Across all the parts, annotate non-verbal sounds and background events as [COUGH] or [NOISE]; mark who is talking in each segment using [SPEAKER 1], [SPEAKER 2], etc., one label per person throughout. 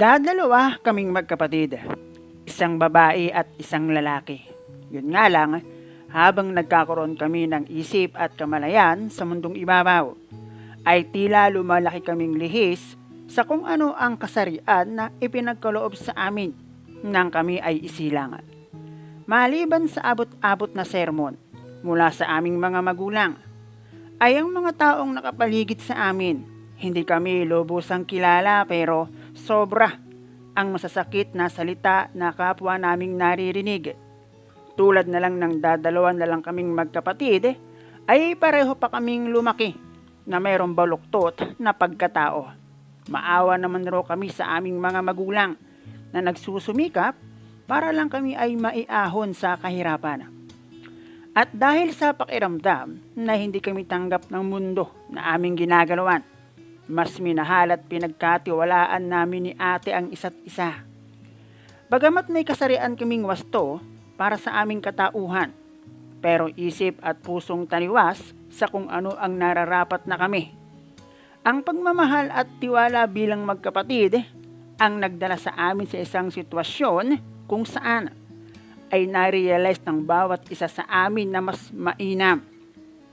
[SPEAKER 1] Dadalawa kaming magkapatid. Isang babae at isang lalaki. Yun nga lang, habang nagkakaroon kami ng isip at kamalayan sa mundong ibabaw, ay tila lumalaki kaming lihis sa kung ano ang kasarian na ipinagkaloob sa amin nang kami ay isilangan. Maliban sa abot-abot na sermon mula sa aming mga magulang, ay ang mga taong nakapaligid sa amin, hindi kami lubusang kilala pero sobra ang masasakit na salita na kapwa naming naririnig. Tulad na lang ng dadalawan na lang kaming magkapatid, ay pareho pa kaming lumaki na mayroong baluktot na pagkatao. Maawa naman raw kami sa aming mga magulang na nagsusumikap para lang kami ay maiahon sa kahirapan. At dahil sa pakiramdam na hindi kami tanggap ng mundo na aming ginagalawan, mas minahal at pinagkatiwalaan namin ni ate ang isa't isa. Bagamat may kasarian kaming wasto para sa aming katauhan, pero isip at pusong taniwas sa kung ano ang nararapat na kami. Ang pagmamahal at tiwala bilang magkapatid ang nagdala sa amin sa isang sitwasyon kung saan ay narealize ng bawat isa sa amin na mas mainam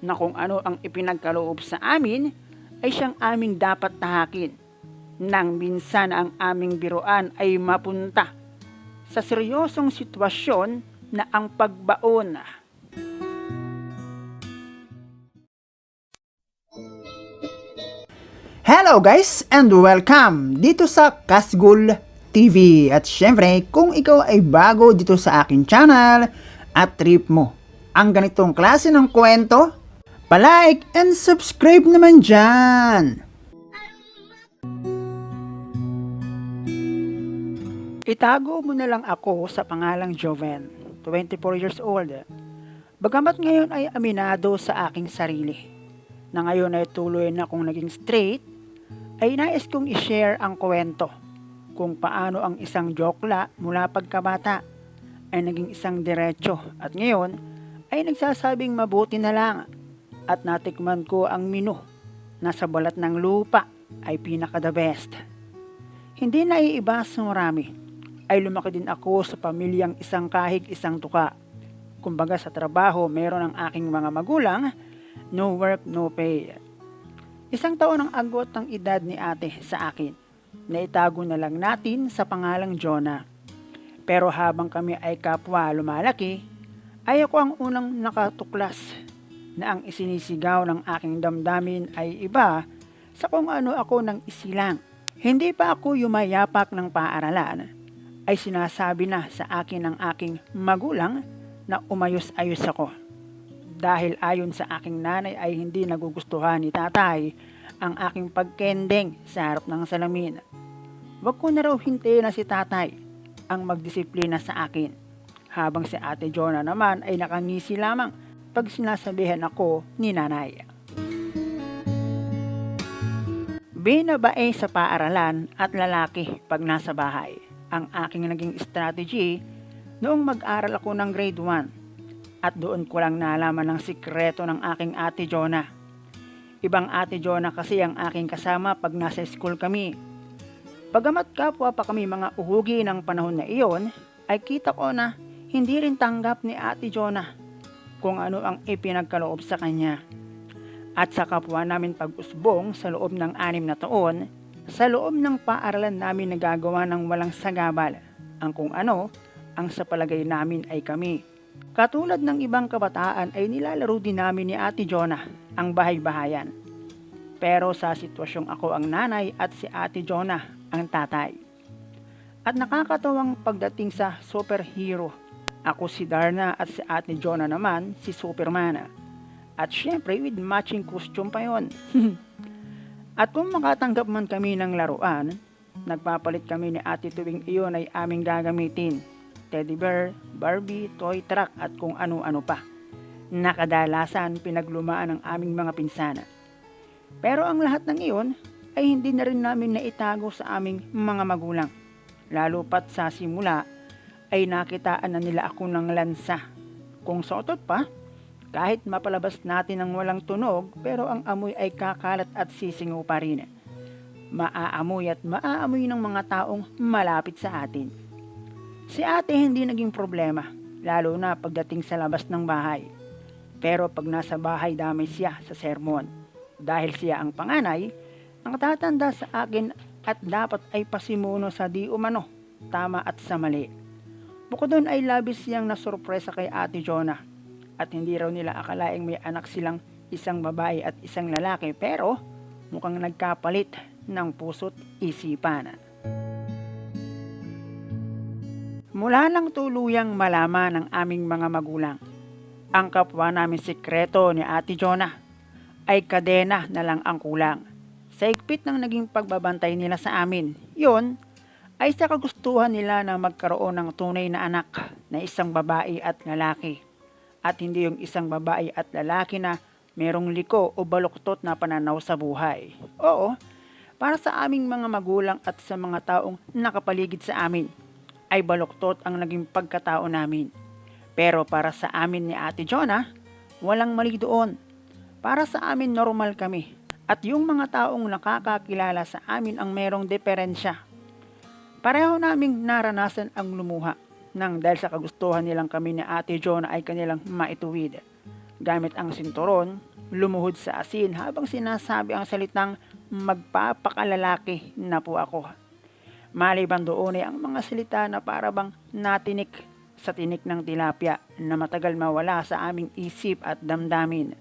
[SPEAKER 1] na kung ano ang ipinagkaloob sa amin ay siyang aming dapat tahakin nang minsan ang aming biruan ay mapunta sa seryosong sitwasyon na ang pagbaon Hello guys and welcome dito sa Kasgul TV. At syempre, kung ikaw ay bago dito sa akin channel at trip mo ang ganitong klase ng kwento, palike and subscribe naman dyan. Itago mo na lang ako sa pangalang Joven, 24 years old. Bagamat ngayon ay aminado sa aking sarili na ngayon ay tuloy na akong naging straight, ay nais kong i-share ang kwento kung paano ang isang jokla mula pagkabata ay naging isang diretso at ngayon ay nagsasabing mabuti na lang at natikman ko ang menu na sa balat ng lupa ay pinaka the best. Hindi na iiba sa marami ay lumaki din ako sa pamilyang isang kahig isang tuka. Kumbaga sa trabaho meron ang aking mga magulang no work, no pay. Isang taon ang agot ng edad ni ate sa akin na itago na lang natin sa pangalang Jonah. Pero habang kami ay kapwa lumalaki, ay ako ang unang nakatuklas na ang isinisigaw ng aking damdamin ay iba sa kung ano ako ng isilang. Hindi pa ako yumayapak ng paaralan, ay sinasabi na sa akin ng aking magulang na umayos-ayos ako dahil ayon sa aking nanay ay hindi nagugustuhan ni tatay ang aking pagkendeng sa harap ng salamin. Huwag ko na raw hintayin na si tatay ang magdisiplina sa akin. Habang si ate Jonah naman ay nakangisi lamang pag sinasabihan ako ni nanay. Binabae sa paaralan at lalaki pag nasa bahay. Ang aking naging strategy noong mag-aral ako ng grade 1 at doon ko lang nalaman ang sikreto ng aking ate Jonah. Ibang ate Jonah kasi ang aking kasama pag nasa school kami. Pagamat kapwa pa kami mga uhugi ng panahon na iyon, ay kita ko na hindi rin tanggap ni ate Jonah kung ano ang ipinagkaloob sa kanya. At sa kapwa namin pag-usbong sa loob ng anim na taon, sa loob ng paaralan namin nagagawa ng walang sagabal ang kung ano ang sa palagay namin ay kami. Katulad ng ibang kabataan ay nilalaro din namin ni Ate Jonah ang bahay-bahayan. Pero sa sitwasyong ako ang nanay at si Ate Jonah ang tatay. At nakakatawang pagdating sa superhero. Ako si Darna at si Ate Jonah naman si Superman. At syempre with matching costume pa yon. [LAUGHS] at kung makatanggap man kami ng laruan, nagpapalit kami ni Ate tuwing iyon ay aming gagamitin teddy bear, Barbie, toy truck at kung ano-ano pa. Nakadalasan pinaglumaan ng aming mga pinsana. Pero ang lahat ng iyon ay hindi na rin namin naitago sa aming mga magulang. Lalo pat sa simula ay nakitaan na nila ako ng lansa. Kung sa otot pa, kahit mapalabas natin ng walang tunog pero ang amoy ay kakalat at sisingaw pa rin. maaamoy at maaamoy ng mga taong malapit sa atin. Si ate hindi naging problema, lalo na pagdating sa labas ng bahay. Pero pag nasa bahay damay siya sa sermon. Dahil siya ang panganay, ang tatanda sa akin at dapat ay pasimuno sa di umano, tama at sa mali. Bukod doon ay labis siyang nasurpresa kay Ate Jonah at hindi raw nila akalaing may anak silang isang babae at isang lalaki pero mukhang nagkapalit ng puso't isipan. Mula lang tuluyang malaman ng aming mga magulang. Ang kapwa namin sikreto ni Ate Jonah ay kadena na lang ang kulang. Sa higpit ng naging pagbabantay nila sa amin, yon ay sa kagustuhan nila na magkaroon ng tunay na anak na isang babae at lalaki. At hindi yung isang babae at lalaki na merong liko o baluktot na pananaw sa buhay. Oo, para sa aming mga magulang at sa mga taong nakapaligid sa amin, ay baluktot ang naging pagkatao namin. Pero para sa amin ni Ate Jonah, walang mali doon. Para sa amin normal kami. At yung mga taong nakakakilala sa amin ang merong diferensya Pareho naming naranasan ang lumuha nang dahil sa kagustuhan nilang kami ni Ate Jonah ay kanilang maituwid. Gamit ang sinturon, lumuhod sa asin habang sinasabi ang salitang magpapakalalaki na po ako. Maliban doon ay ang mga salita na parabang natinik sa tinik ng tilapia na matagal mawala sa aming isip at damdamin.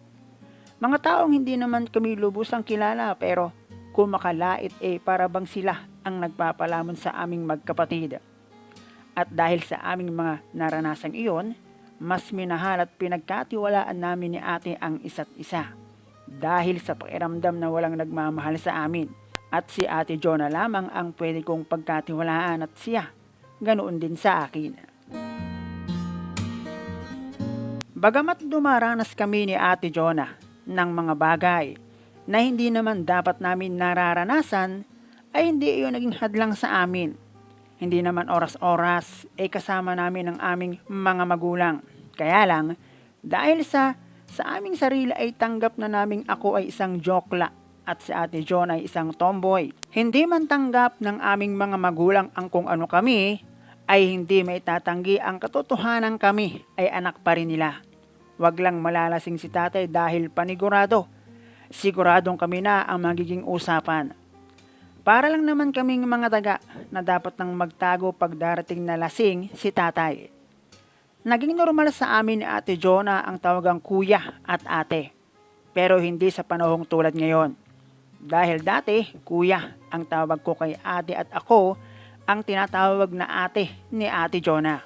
[SPEAKER 1] Mga taong hindi naman kami lubusang kilala pero kung makalait eh parabang sila ang nagpapalamon sa aming magkapatid. At dahil sa aming mga naranasang iyon, mas minahal at pinagkatiwalaan namin ni ate ang isa't isa. Dahil sa pakiramdam na walang nagmamahal sa amin. At si ate Jonah lamang ang pwede kong pagkatiwalaan at siya. Ganoon din sa akin. Bagamat dumaranas kami ni ate Jonah ng mga bagay na hindi naman dapat namin nararanasan ay hindi iyon naging hadlang sa amin. Hindi naman oras-oras ay kasama namin ang aming mga magulang. Kaya lang, dahil sa sa aming sarili ay tanggap na naming ako ay isang jokla at si Ate John ay isang tomboy. Hindi man tanggap ng aming mga magulang ang kung ano kami, ay hindi may tatanggi ang katotohanan kami ay anak pa rin nila. Huwag lang malalasing si tatay dahil panigurado siguradong kami na ang magiging usapan. Para lang naman kaming mga daga na dapat nang magtago pag darating na lasing si tatay. Naging normal sa amin ni Ate Jonah ang tawagang kuya at ate. Pero hindi sa panahong tulad ngayon. Dahil dati, kuya ang tawag ko kay ate at ako ang tinatawag na ate ni Ate Jonah.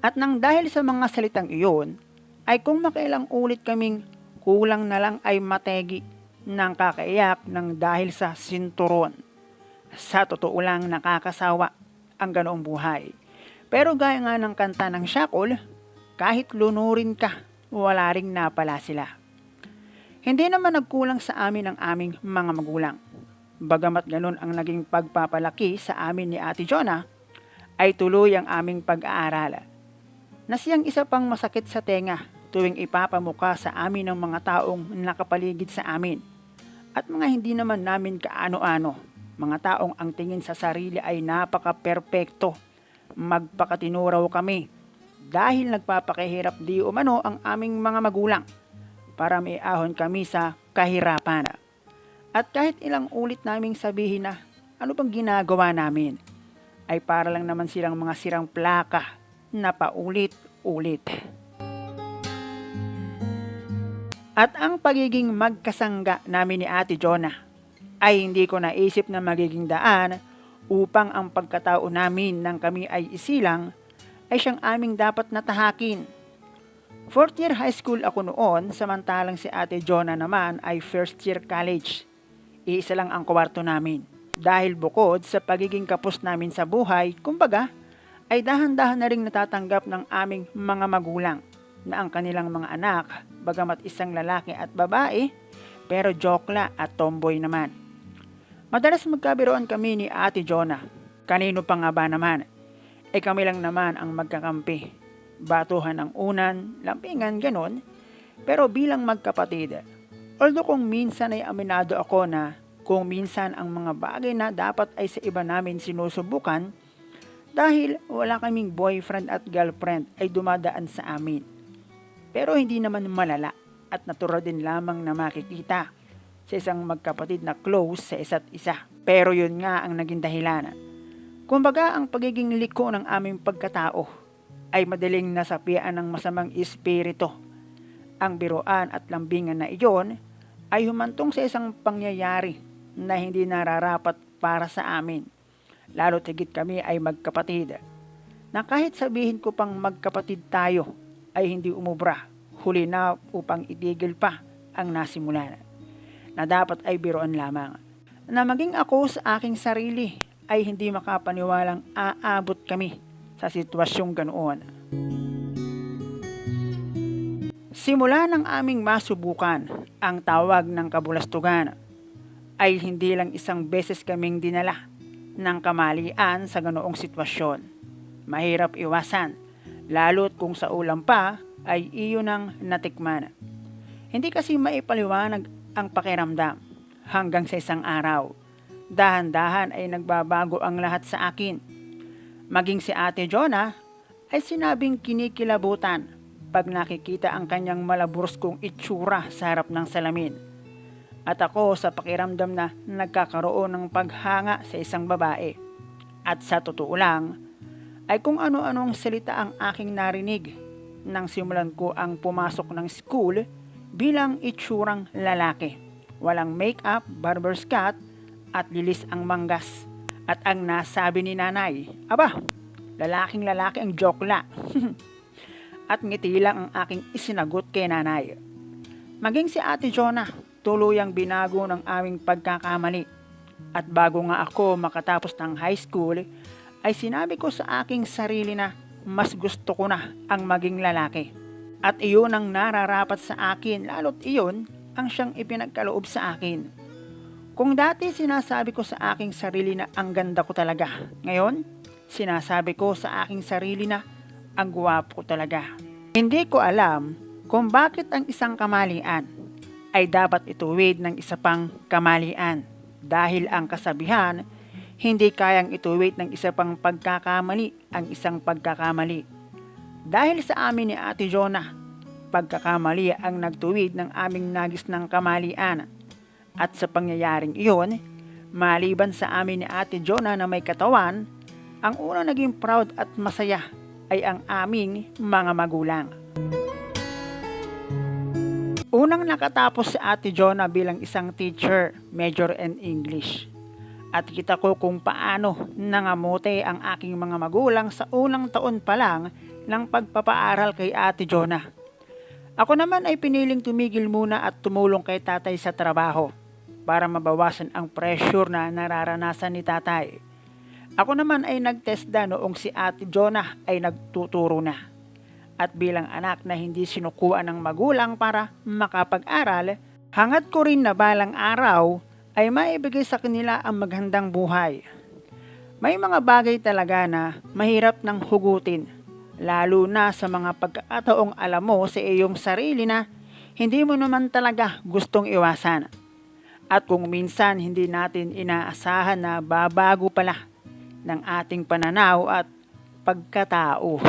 [SPEAKER 1] At nang dahil sa mga salitang iyon, ay kung makailang ulit kaming kulang na lang ay mategi ng kakaiyak ng dahil sa sinturon. Sa totoo lang nakakasawa ang ganoong buhay. Pero gaya nga ng kanta ng Shakol, kahit lunurin ka, wala ring napala sila. Hindi naman nagkulang sa amin ang aming mga magulang. Bagamat ganun ang naging pagpapalaki sa amin ni Ate Jonah, ay tuloy ang aming pag-aaral. Na siyang isa pang masakit sa tenga tuwing ipapamuka sa amin ng mga taong nakapaligid sa amin at mga hindi naman namin kaano-ano, mga taong ang tingin sa sarili ay napaka-perpekto. Magpakatinuraw kami dahil nagpapakahirap di umano ang aming mga magulang para may ahon kami sa kahirapan. At kahit ilang ulit naming sabihin na ano bang ginagawa namin, ay para lang naman silang mga sirang plaka na paulit-ulit. At ang pagiging magkasangga namin ni Ate Jonah ay hindi ko naisip na magiging daan upang ang pagkatao namin nang kami ay isilang ay siyang aming dapat natahakin. Fourth year high school ako noon samantalang si Ate Jonah naman ay first year college. Iisa lang ang kwarto namin. Dahil bukod sa pagiging kapos namin sa buhay, kumbaga, ay dahan-dahan na rin natatanggap ng aming mga magulang na ang kanilang mga anak, bagamat isang lalaki at babae, pero jokla at tomboy naman. Madalas magkabiroan kami ni Ate Jonah. Kanino pa nga ba naman? Eh kami lang naman ang magkakampi. Batuhan ang unan, lampingan, ganon. Pero bilang magkapatid, although kung minsan ay aminado ako na kung minsan ang mga bagay na dapat ay sa iba namin sinusubukan dahil wala kaming boyfriend at girlfriend ay dumadaan sa amin. Pero hindi naman malala at natural din lamang na makikita sa isang magkapatid na close sa isa't isa. Pero yun nga ang naging dahilan. Kumbaga ang pagiging liko ng aming pagkatao ay madaling nasapian ng masamang espiritu. Ang biruan at lambingan na iyon ay humantong sa isang pangyayari na hindi nararapat para sa amin. Lalo tigit kami ay magkapatid. Na kahit sabihin ko pang magkapatid tayo ay hindi umubra. Huli na upang itigil pa ang nasimulan. Na dapat ay biruan lamang. Na maging ako sa aking sarili ay hindi makapaniwalang aabot kami sa sitwasyong ganoon. Simula ng aming masubukan ang tawag ng kabulastugan ay hindi lang isang beses kaming dinala ng kamalian sa ganoong sitwasyon. Mahirap iwasan, lalo't kung sa ulam pa ay iyon ang natikman. Hindi kasi maipaliwanag ang pakiramdam hanggang sa isang araw. Dahan-dahan ay nagbabago ang lahat sa akin. Maging si Ate Jonah ay sinabing kinikilabutan pag nakikita ang kanyang malaburs kong itsura sa harap ng salamin. At ako sa pakiramdam na nagkakaroon ng paghanga sa isang babae. At sa totoo lang, ay kung ano-anong salita ang aking narinig nang simulan ko ang pumasok ng school bilang itsurang lalaki. Walang make-up, barber's cut, at lilis ang manggas. At ang nasabi ni nanay, aba, lalaking lalaki ang jokla. [LAUGHS] at ngiti lang ang aking isinagot kay nanay. Maging si Ate Jonah, tuluyang binago ng aming pagkakamali. At bago nga ako makatapos ng high school, ay sinabi ko sa aking sarili na mas gusto ko na ang maging lalaki. At iyon ang nararapat sa akin, lalo't iyon ang siyang ipinagkaloob sa akin. Kung dati sinasabi ko sa aking sarili na ang ganda ko talaga, ngayon sinasabi ko sa aking sarili na ang gwapo ko talaga. Hindi ko alam kung bakit ang isang kamalian ay dapat ituwid ng isa pang kamalian dahil ang kasabihan hindi kayang ituwid ng isa pang pagkakamali ang isang pagkakamali. Dahil sa amin ni Ate Jonah, pagkakamali ang nagtuwid ng aming nagis ng kamalian. At sa pangyayaring iyon, maliban sa amin ni Ate Jonah na may katawan, ang una naging proud at masaya ay ang aming mga magulang. Unang nakatapos si Ate Jonah bilang isang teacher, major in English. At kita ko kung paano nangamote ang aking mga magulang sa unang taon pa lang ng pagpapaaral kay Ate Jonah. Ako naman ay piniling tumigil muna at tumulong kay tatay sa trabaho para mabawasan ang pressure na nararanasan ni tatay. Ako naman ay nagtesda noong si Ate Jonah ay nagtuturo na at bilang anak na hindi sinukuan ng magulang para makapag-aral, hangat ko rin na balang araw ay maibigay sa kanila ang maghandang buhay. May mga bagay talaga na mahirap nang hugutin, lalo na sa mga pagkakataong alam mo sa iyong sarili na hindi mo naman talaga gustong iwasan. At kung minsan hindi natin inaasahan na babago pala ng ating pananaw at pagkatao.